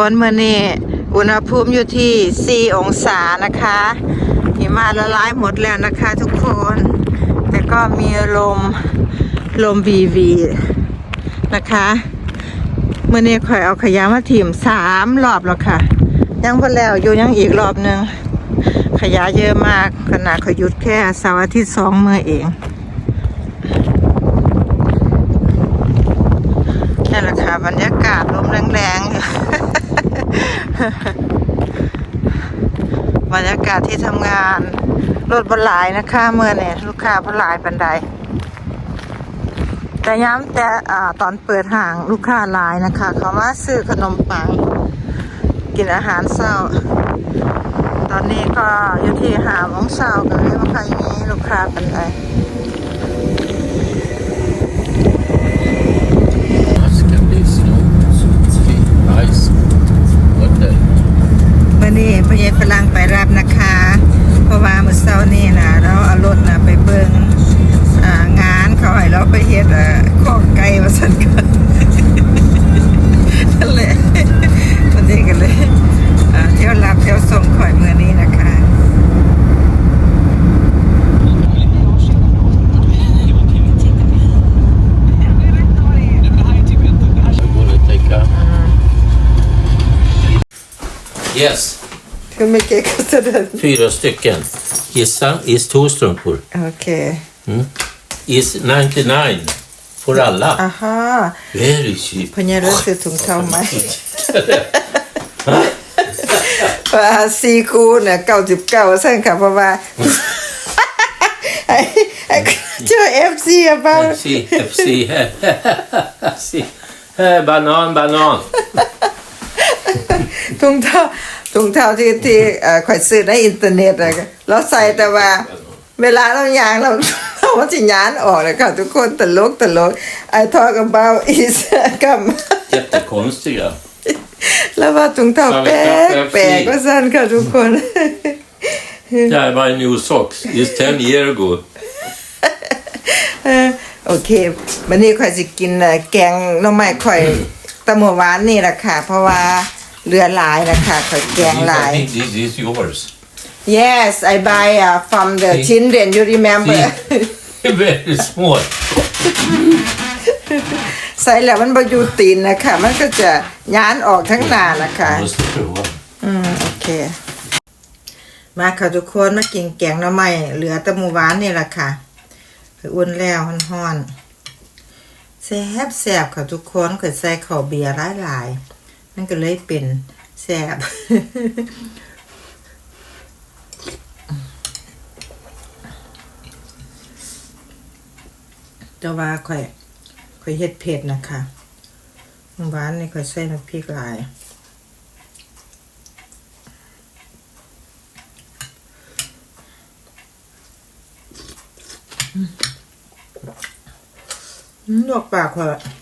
คนเมื่อนี้อุณหภูมิอยู่ที่ 4 องศานะคะหิมะละลายหมดแล้วนะคะทุกคน แต่ก็มีลมลมวีวีนะคะเมื่อนี้ข่อยเอาขยะมาถิ่มสามรอบแล้วค่ะ ยังพอแล้วอยู่ยังอีกรอบหนึ่งขยะเยอะมากขนาดขยหยุดแค่เสาร์อาทิตย์สองเมื่อเองนั่นแหละค่ะบรรยากาศลมแรงๆ บรรยากาศที่ทำงานรถบรหลายนะคะเมื่อเนี่ยลูกค้าบรหลายปันใดแต่ย้ำแต่ตอนเปิดห่างลูกค้าลายนะคะ เขามาซื้อขนมปัง กินอาหารเช้า ตอนนี้ก็อยู่ที่หาโมงเช้ากันเลยว่าใครมีลูกค้าเป็นไง พยายฝรั่งไปรับนะคะ เพราะว่ามื้อเช้านี่นะเราเอารถนะไปเบิ่งอ่างานเขาให้เราไปเฮ็ดอ่าข้อไก่ว่าซั่นก็นั่นแหละวันนี้กันเลยเที่ยวรับเที่ยวส่งข่อยมื้อนี้นะคะ I'm gonna take a... Yes, Hur mycket kostar den? Fyra stycken. Gissa. Is två strumpor. Okej. Mm. Is 99. För alla. Aha. Very cheap. Poneros utungtaumai. För han ser korna 99 typ sen kan man bara... Jag FC jag. FC, FC. Eh, banan, banan. ถุงเท้าถุงเท้าที่ที่เอ่อข่อยซื้อในอินเทอร์เน็ตอะเราใส่แต่ว่า เวลาเรายางเราเราว่าจะยานออกเลยค่ะทุกคนตลกตลก I talk about is กับ Jättekonstiga. แล้วว่าถุงเท้าแปลกแปลกก็สั้นค่ะทุกคน Yeah, I buy new socks. It's 10 year ago. เออโอเค วันนี้ข่อยสิกินเอ่อแกงหน้ำไม้ข่อยตะหมัวหวานนี่แหละค่ะ เพราะว่า เรือหลายนะคะข่อยแกงหลาย I think this is yours. yes I buy uh, from the See? children you remember Very small. ใส่แล้วมันบอยู่ตีนนะคะ มันก็จะย้านออกทั้งหน้านะคะ Måste prova. อืมโอเค มาค่ะทุกคนมากินแกงหน้ำไม้เหลือแตะหมูหวานนี่แหละค่ะคืออุ่นแล้วฮ้อนๆแซ่บแซ่บค่ะทุกคนเคยใส่ข้าวเบียร์หลายๆ นั่นก็เลยเป็นแซ่บแต่ว่าข่อยข่อยเฮ็ดเผ็ดนะคะหวานนี่ข่อยใส่น้ำพริกหลายลวกปากข่อย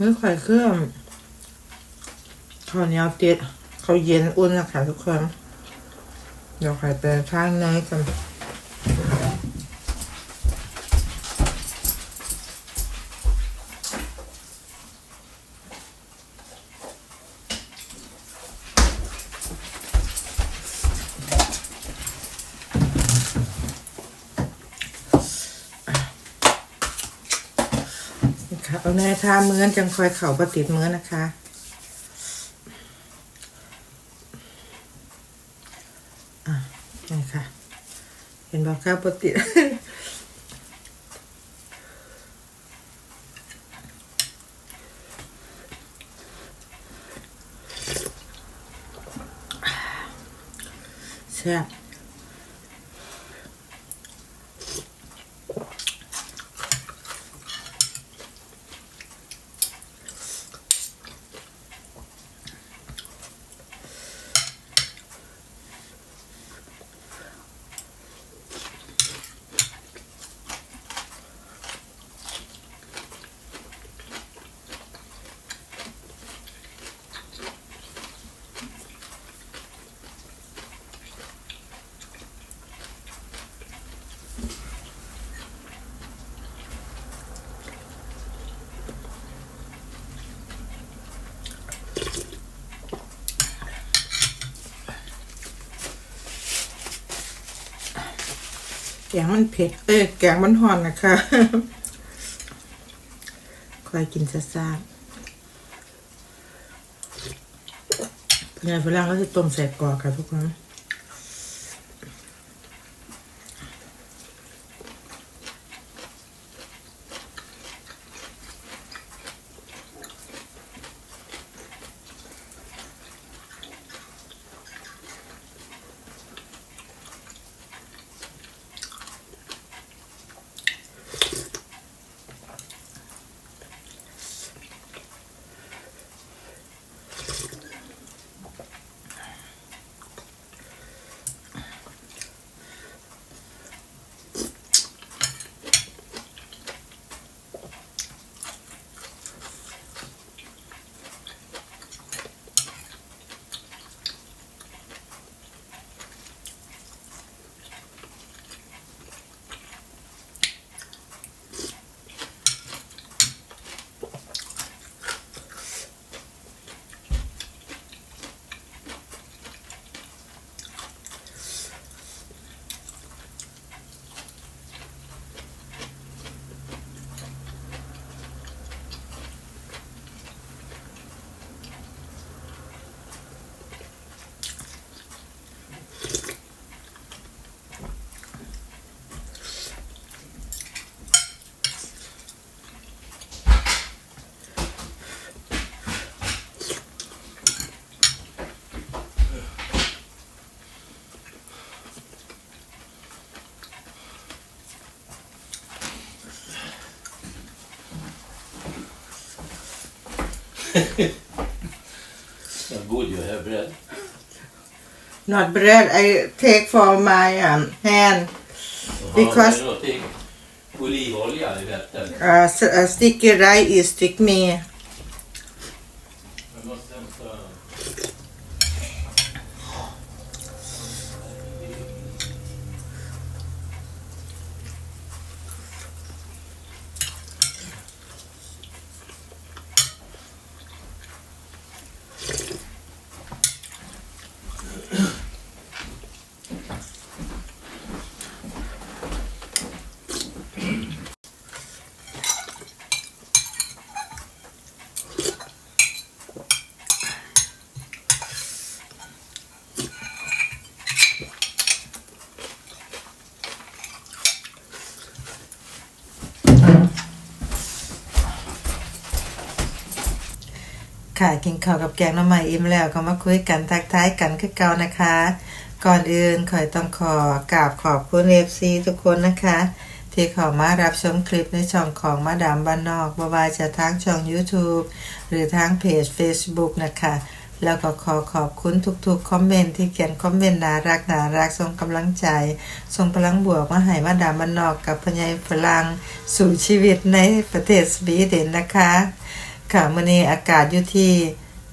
เมื่อข่เครื่องข้าวเหนียวติดเขาวเย็นอุ่นนะคะทุกคน เดี๋ยวข่อยไปทางเนยกัน เอาแน่ทาเมือนจังคอยเข่าประติดมือนะคะอะนี่ค่ะ เห็นบอกข้าวประติดแซ่บ งมันเผ็ด เอ้แกงมันห่อนนะคะคอยกินซ่าซ่าๆพญายฝรั่งก็จะต้มใส่กรอกค่ะทุกคน Yeah, good you have bread. not bread I take for my um, hand Because- Ja, det är någonting. Olivolja i rätten. uh, s- uh, sticky rice is stick me ค่ะกินข้าวกับแกงน้ำใหม่อิ่มแล้วก็มาคุยกันทักทายกันคือเก่านะคะ ก่อนอื่นขอยต้องขอกราบขอบคุณเอฟซีทุกคนนะคะ ที่ขอมารับชมคลิปในช่องของมาดามบ้านนอกบว่าจะทางช่อง YouTube หรือทางเพจ Facebook นะคะ แล้วก็ขอขอบคุณทุกๆ คอมเมนต์ที่เขียนคอมเมนต์น่ารักน่ารักส่งกำลังใจส่งพลังบวกมาให้มาดามบ้านนอกกับพญายฝรั่งสู่ชีวิตในประเทศสวีเดนนะคะ ค่ะมื่อนี้อากาศอยู่ที่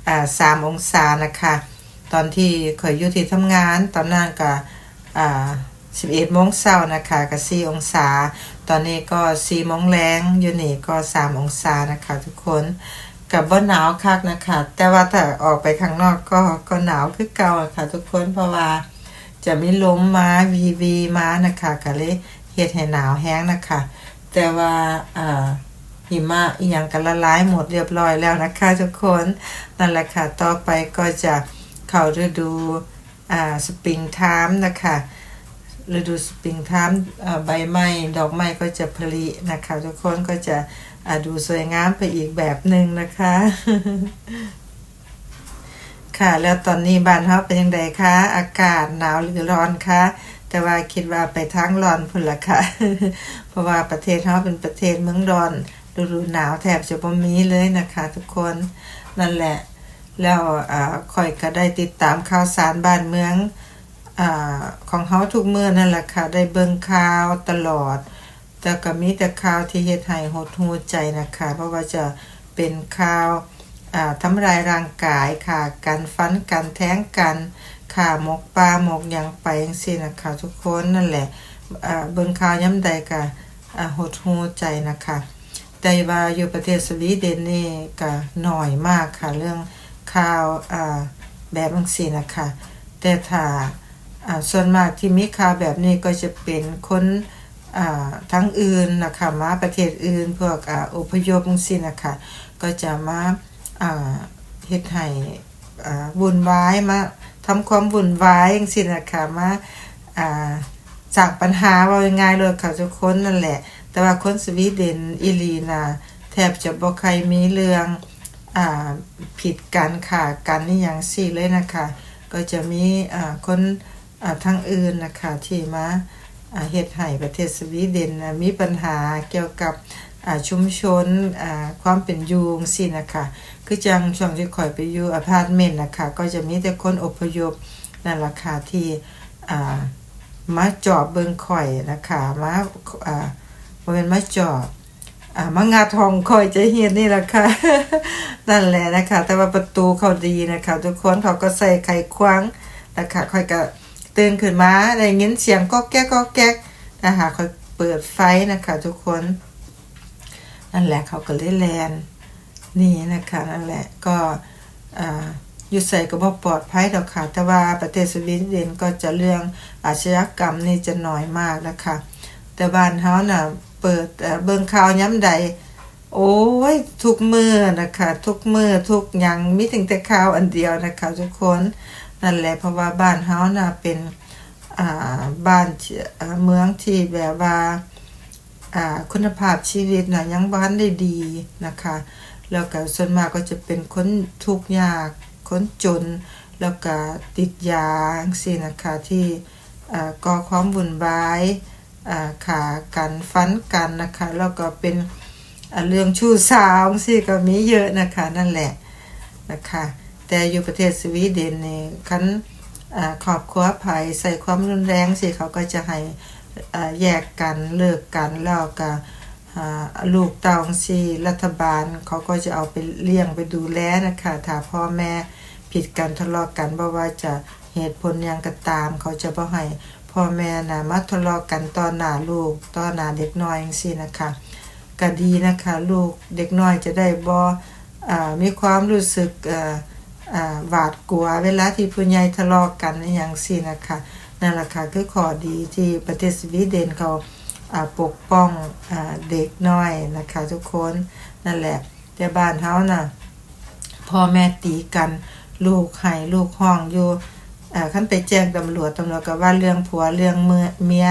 อ่าสามองศานะคะ ตอนที่เคยอยู่ที่ทำงาน ตอนนั้นก็อ่าสิบเอ็ดโมงเช้านะคะก็สี่องศา ตอนนี้ก็สี่โมงแรงอยู่นี่ก็สามองศานะคะ ทุกคนกับว่าหนาวคักนะคะ แต่ว่าถ้าออกไปข้างนอกก็ก็หนาวคือเก่าะค่ะ ทุกคนเพราะว่าจะไมีลมมาวีวีมานะคะก็เลยเฮ็ดให้หนาวแห้งนะคะ แต่ว่าอ่า หิมะอีหยังกันละลายหมดเรียบร้อยแล้วนะคะทุกคนนั่นแหละค่ะต่อไปก็จะเข้าฤดูอ่าสปริงไทม์นะคะฤดูสปริงไทม์ใบไม้ดอกไม้ก็จะผลินะคะ ทุกคนก็จะอ่าดูสวยงามไปอีกแบบหนึ่งนะคะ ค่ะแล้วตอนนี้บ้านเฮาเป็นยังไงคะอากาศหนาวหรือร้อนคะแต่ว่าคิดว่าไปทางร้อนพุ่นละค่ะ เพราะว่าประเทศเฮาเป็นประเทศเมืองร้อน ฤดูหนาวแทบจะบ่มีเลยนะคะ ทุกคนนั่นแหละ แล้วอ่าคอยก็ได้ติดตามข่าวสารบ้านเมืองอ่าของเฮาทุกเมื้อนั่นแหละค่ะ ได้เบิ่งข่าวตลอด แต่ก็มีแต่ข่าวที่เฮ็ดให้หดหูใจนะคะ เพราะว่าจะเป็นข่าวอ่าทำร้ายร่างกายค่ะ การฟันการแท้งกันค่ะหมกปลาหมกยังไปจังซีนะคะทุกคนนั่นแหละเบิ่งข่าวยามใดก็หดหูใจนะคะ แต่ว่าอยู่ประเทศสวีเดนนี่ก็น้อยมากค่ะ เรื่องข่าวอ่าแบบจังซี่นะคะแต่ถ้าอ่าส่วนมากที่มีข่าวแบบนี้ก็จะเป็นคนอ่าทั้งอื่นนะคะมาประเทศอื่นพวกอ่าอพยพจังซี่นะคะก็จะมาอ่าเฮ็ดให้อ่าวุ่นวายมาทำความวุ่นวายจังซี่นะคะมาอ่าสร้างปัญหาว่าง่ายเลยค่ะทุกคนนั่นแหละ แต่ว่าคนสวีเดนอีหลีน่ะแทบจะบ่ใครมีเรื่องอ่าผิดกันค่ะกันนี่อย่างสี่เลยนะคะ ก็จะมีอ่าคนอ่าทางอื่นนะคะที่มาอ่าเฮ็ดให้ประเทศสวีเดนมีปัญหาเกี่ยวกับอ่าชุมชนอ่าความเป็นอยู่งซี่นะคะ คือจังช่วงที่ข่อยไปอยู่อพาร์ตเมนต์นะคะ ก็จะมีแต่คนอพยพนั่นล่ะค่ะที่อ่ามาจอบเบิงข่อยนะคะมาอ่า บ่แม่นมาจอบอ่ามางาทองข่อยจะเฮ็ดนี่แหละค่ะ นั่นแหละนะคะ แต่ว่าประตูเขาดีนะคะ ทุกคนเขาก็ใส่ไขควงนะคะคอยก็ตื่นขึ้นมาได้ยินเสียงก็แก๊กก็แก๊กนะคะคอยเปิดไฟนะคะ ทุกคน นั่นแหละเขาก็เลยแลนนี่นะคะนั่นแหละก็อ่าอยู่ใส่ก็บ่ปลอดภัยดอกค่ะ แต่ว่าประเทศสวีเดนก็จะเรื่องอาชญากรรมนี่จะน้อยมากนะคะ แต่บ้านเฮาน่ะ เปิดเอ่เบิ่งข่าวย้ำใด โอ้ย ทุกมือนะคะ ทุกมือทุกหยังมีถึงแต่ข่าวอันเดียวนะคะทุกคนนั่นแหละเพราะว่าบ้านเฮาน่ะเป็นอ่าบ้านเมืองที่แบบว่าอ่าคุณภาพชีวิตน่ะยังบ้านได้ดีนะคะแล้วก็ส่วนมากก็จะเป็นคนทุกข์ยากคนจน แล้วก็ติดยาจังซี่นะคะที่ก่อความวุ่นวาย ขากันฟันกันนะคะแล้วก็เป็นเรื่องชู้สาวสิก็มีเยอะนะคะนั่นแหละนะคะแต่อยู่ประเทศสวีเดนเนี่ยคันอ่าครอบครัวภัยใส่ความรุนแรงสิเขาก็จะให้แยกกันเลิกกันแล้วก็ลูกเต้าสิรัฐบาลเขาก็จะเอาไปเลี้ยงไปดูแลนะคะถ้าพ่อแม่ผิดกันทะเลาะกันบ่ว่าจะเหตุผลยังก็ตาม เขาจะบ่ให้ พ่อแม่นะมาทะเลาะกันต่อหน้าลูกต่อหน้าเด็กน้อยจังซี่นะคะก็ดีนะคะลูกเด็กน้อยจะได้บ่อ่มีความรู้สึกหวาดกลัวเวลาที่ผู้ใหญ่ทะเลาะกันอย่างซี่นะคะนั่นแหละค่ะคือข้อดีที่ประเทศสวีเดนเขาปกป้องอเด็กน้อยนะคะทุกคนนั่นแหละแต่บ้านเฮาน่ะพ่อแม่ตีกันลูกให้ลูกห้องอยู่ อ่าคันไปแจ้งตำรวจตำรวจก็ว่าเรื่องผัวเรื่องเมื่อเมีย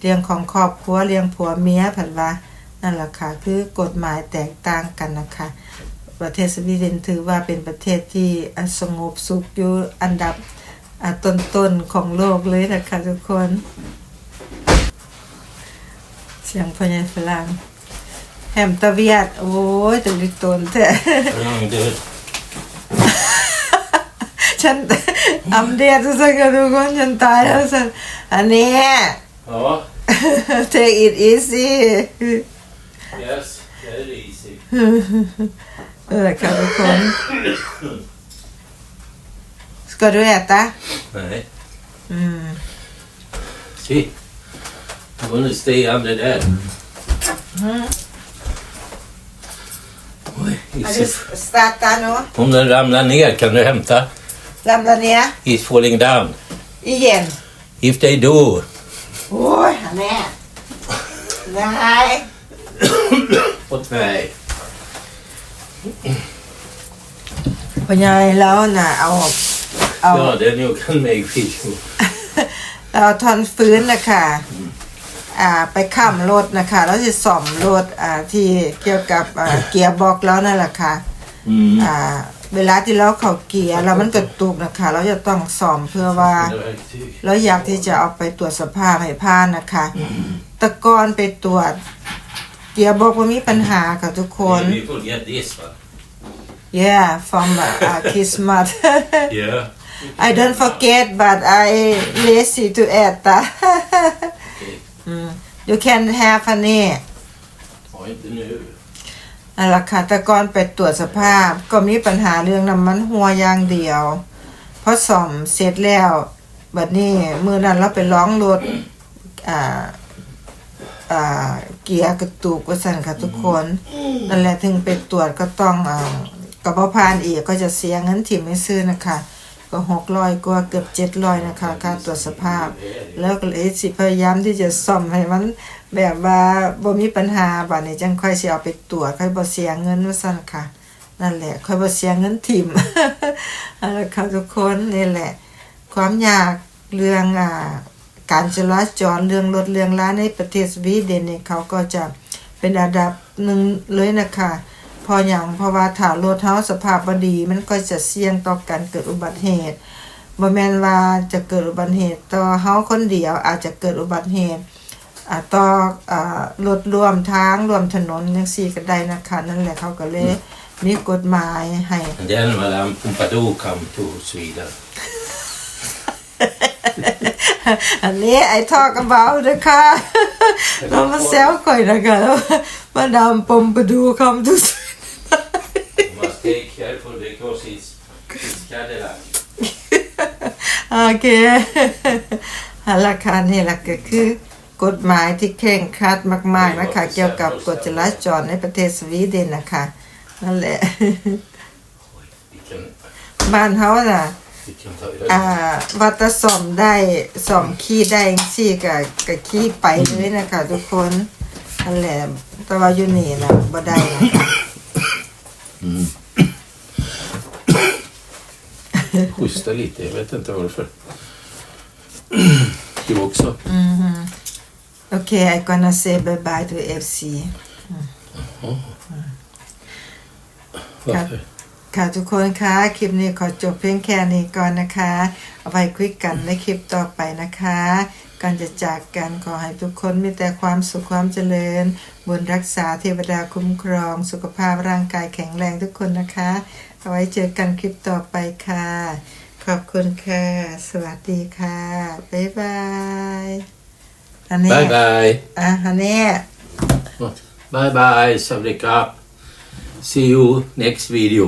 เรื่องของครอบครัวเรื่องผัวเมียผันว่านั่นแหละค่ะคือกฎหมายแตกต่างกันนะคะ ประเทศสวีเดนถือว่าเป็นประเทศที่อะสงบสุขอยู่อันดับอะต้นๆของโลกเลยนะคะทุกคน เสียงพญายฝรั่งแฮมตะเวียด โอ้ยตัวลิตนแท้ Hur lång du? ฉันอัมเดียทุกสักทุกคนฉัน ตายแล้วสันอันนี้ Ja, take it easy yes, that is easy. เออค่ะทุกคน Ska du äta? Nej, Mm. see. I'm gonna stay under there. Oj, Har is du it- startat nu? Om den ramlar ner kan du hämta. Ramla ner? He's falling down. Igen? If they do, Oj, han är... Nej. åt mig. พญายแล้วน่ะเอาเอา Ja, then you can make fish. เอาทอนฟื้นนะคะอ่าไปข้ามรถนะคะ แล้วจะซ่อมรถอ่าที่เกี่ยวกับอ่าเกียร์บอกแล้วนั่นแหละค่ะ Mm. อ่า เวลาที่เราเข้าเกียร์แล้วมันกระตุกนะคะ เราจะต้องซ่อมเพื่อว่า เราอยากที่จะเอาไปตรวจสภาพให้ผ่านนะคะแตะกอนไปตรวจ เกียร์บอกว่ามีปัญหาค่ะทุกคน Maybe we forget this one. yeah from uh, Kismet Yeah. I don't forget but I lazy to add that Okay. Mm. you can have อันนี้ Ja, inte nu. นั่นแหละค่ะแต่ก่อนไปตรวจสภาพก็มีปัญหาเรื่องน้ำมันหัวอย่างเดียว เพอซ่อมเสร็จแล้วบัดนี้มือนั้นเราไปร้องรถอ่าอ่าเกียร์กระตุกว่าสั่นค่ะทุกคนนั่นแหละถึงไปตรวจก็ต้องอ่ากับพานอีกก็จะเสียเงินที่ไม่ซื้อนะคะ ก็หกร้อยกว่าเกือบเจ็ดร้อยนะคะค่าตรวจสภาพ แล้วก็เลยสิพยายามที่จะซ่อมให้มัน แบบว่าบ่มีปัญหาบัดนี้จังค่อยสิเอาไปตรวจค่อยบ่เสียเงินว่าซั่นค่ะ นั่นแหละ ค่อยบ่เสียเงินถิ่มเอาละค่ะทุกคนนี่แหละ ความยากเรื่องอ่าการจราจรเรื่องรถเรื่องล้านในประเทศสวีเดนเนี่ยเขาก็จะเป็นอันดับหนึ่งเลยนะคะพออย่างเพราะว่าถ้ารถเฮาสภาพบ่ดีมันก็จะเสี่ยงต่อการเกิดอุบัติเหตุบ่แม่นว่าจะเกิดอุบัติเหตุต่อเฮาคนเดียวอาจจะเกิดอุบัติเหตุ ต่ออ่ารถร่วมทางร่วมถนนจังซี่ก็ได้นะคะ นั่นแหละเขาก็เลยมีกฎหมายให้ And then Madame Pompadour come to Sweden. อันนี้ไอ้ talk about นะคะเรามาแซวข่อยนะคะแล้วมาดามปมไปดูคำทุก You must take careful because it's, it's Cadillac. โอเคเอาละค่ะนี่แหละก็คือ กฎหมายที่เคร่งครัดมาก ๆ นะคะ เกี่ยวกับกฎจราจรในประเทศสวีเดนนะคะ นั่นแหละ Vi kan, บ้านเขาน่ะ vi kan ta อ่า det. วัตสอมได้สอมขี้ได้สี่กับกับขี้ไปเลยนะคะ ทุกคนนั่นแหละแต่ว่าอยู่นี่นะบ่ได้นะคะ Hosta lite, jag vet inte varför. Du också? Okay, I gonna say bye bye to FC. Varför? ค่ะทุกคนคะคลิปนี้ขอจบเพียงแค่นี้ก่อนนะคะ เอาไปคุยกันในคลิปต่อไปนะคะก่อนจะจากกันขอให้ทุกคนมีแต่ความสุขความเจริญ บุญรักษาเทวดาคุ้มครอง สุขภาพร่างกายแข็งแรงทุกคนนะคะ เอาไว้เจอกันคลิปต่อไปค่ะ ขอบคุณค่ะ สวัสดีค่ะ บ๊ายบาย อันนี้ Bye bye! อะอันนี้ Bye bye, Sabrika. See you next video.